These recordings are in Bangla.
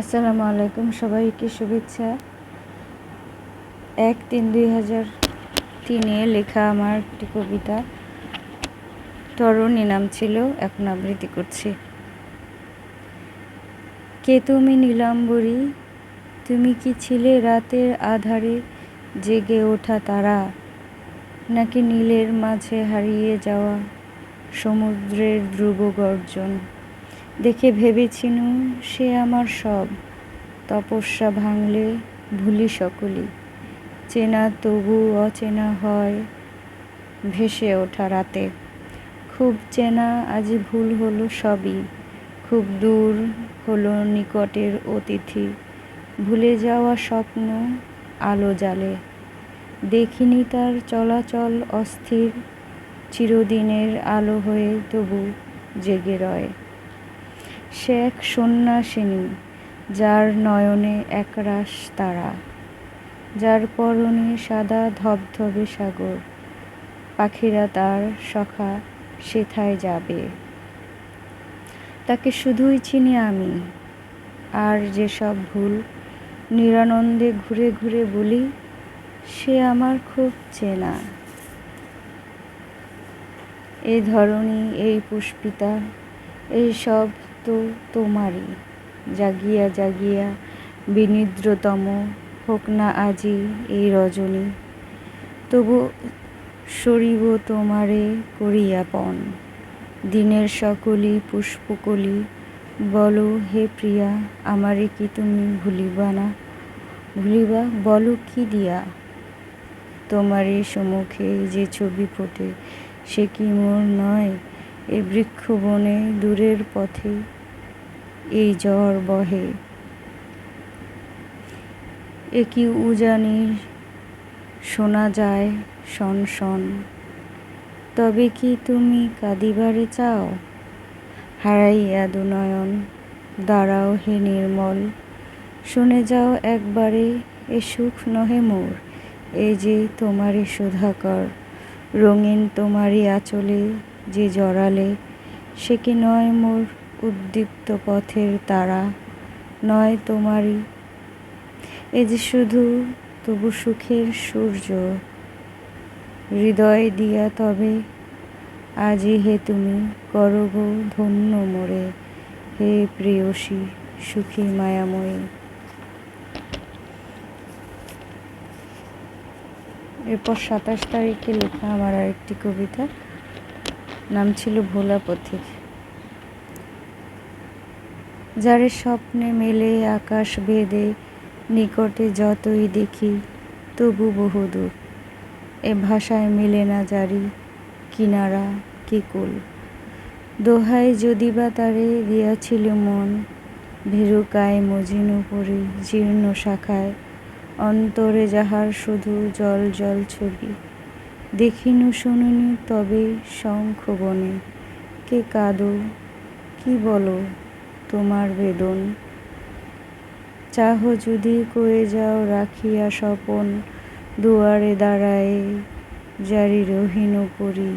আসসালামু আলাইকুম, সবাইকে শুভেচ্ছা। এক তিন দুই হাজার তিনে লেখা আমার একটি কবিতা। তরুণী নাম ছিল, এখন আবৃত্তি করছি। কে তুমি নীলাম্বরী? তুমি কি ছিলে রাতের আধারে জেগে ওঠা তারা? নাকি নীলের মাঝে হারিয়ে যাওয়া সমুদ্রের ধ্রুব গর্জন? দেখে ভেবেছিনু সে আমার সব। তপস্যা ভাঙলে ভুলি সকলি। চেনা তবু অচেনা হয় ভেসে ওঠা রাতে। খুব চেনা আজ ভুল হলো সবই। খুব দূর হলো নিকটের অতিথি। ভুলে যাওয়া স্বপ্ন আলো জালে দেখিনি তার চলাচল অস্থির। চিরদিনের আলো হয়ে তবু জেগে রয়। সে এক সন্ন্যাসিনী, যার নয়নে একরাশ তারা, যার পরনে সাদা ধবধবে সাগর, পাখিরা তার সখা সেথায় যাবে। তাকে শুধুই চিনি আমি, আর যেসব ভুল নিরানন্দে ঘুরে ঘুরে বলি, সে আমার খুব চেনা। এই ধরনী এই পুষ্পিতা, এই সব তো তোমারই। জাগিয়া জাগিয়া বিনিদ্রতম হোক না আজি এই রজনী। তবু সরিব তোমারে করিয়া পণ দিনের সকলি পুষ্পকলি, বলো হে প্রিয়া, আমারে কি তুমি ভুলিবা না? ভুলিবা বলো কি দিয়া? তোমারই সম্মুখে যে ছবি ফোটে, সে কি মোর নয়? এ বৃক্ষ বনে দূরের পথে এই জ্বর বহে। এ কি উজানি শোনা যায় শন শন, তবে কি তুমি কাঁদিবারে চাও? হারাইয়া দুনয়ন, দাঁড়াও হে নির্মল, শুনে যাও একবারে এ সুখ নহে মোর, এ যে তোমারই সুধাকর, রঙিন তোমারই আঁচলে যে জড়ালে, সে কি নয় মোর উদ্দীপ্ত পথের তারা? নয় তোমারই। এ যে শুধু তবু সুখের সূর্য, হৃদয় দিয়া তবে আজি হে তুমি করগ ধন্য মোরে, হে প্রিয়সী সুখী মায়াময়ী। এরপর সাতাশ তারিখে লেখা আমার আরেকটি কবিতা। নাম ছিল ভোলা পথিক যারে স্বপ্নে মেলে আকাশ বেদে, নিকটে যতই দেখি তবু বহুদূর এ ভাষায় মেলে না জারি কিনারা কিকুল দোহাই যদি বা তারে দিয়াছিল মন, ভেরুকায় মজিনু পরি জীর্ণ শাখায়, অন্তরে যাহার শুধু জল জল ছবি দেখিনু শুনুনি তবে শঙ্খ বনে কে কাঁদো, কি বলো তোমার বেদন? চাহ যদি কয়ে যাও রাখিয়া স্বপন, দুয়ারে দাঁড়ায় জারি রহিন করি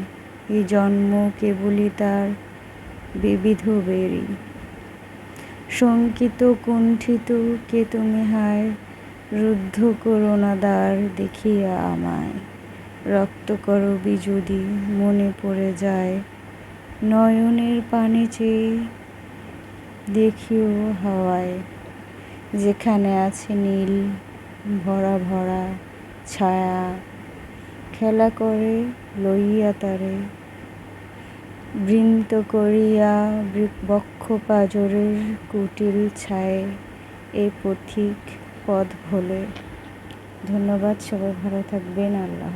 এই জন্ম কেবলই তার বিবিধ বেরি। শঙ্কিত কুণ্ঠিত কে তুমি হায়, রুদ্ধ করো না দ্বার দেখিয়া আমায়। রক্ত করবি যদি মনে পড়ে যায়। নয়নের পানি চেয়ে দেখিও হাওয়ায়, যেখানে আছে নীল ভরা ভরা ছায়া। খেলা করে লইয়া তারে, বৃন্ত করিয়া বক্ষ পাজরের কুটিল ছায়ে এ পথিক পথ ভোলে। ধন্যবাদ, সবাই ভালো থাকবেন। আল্লাহ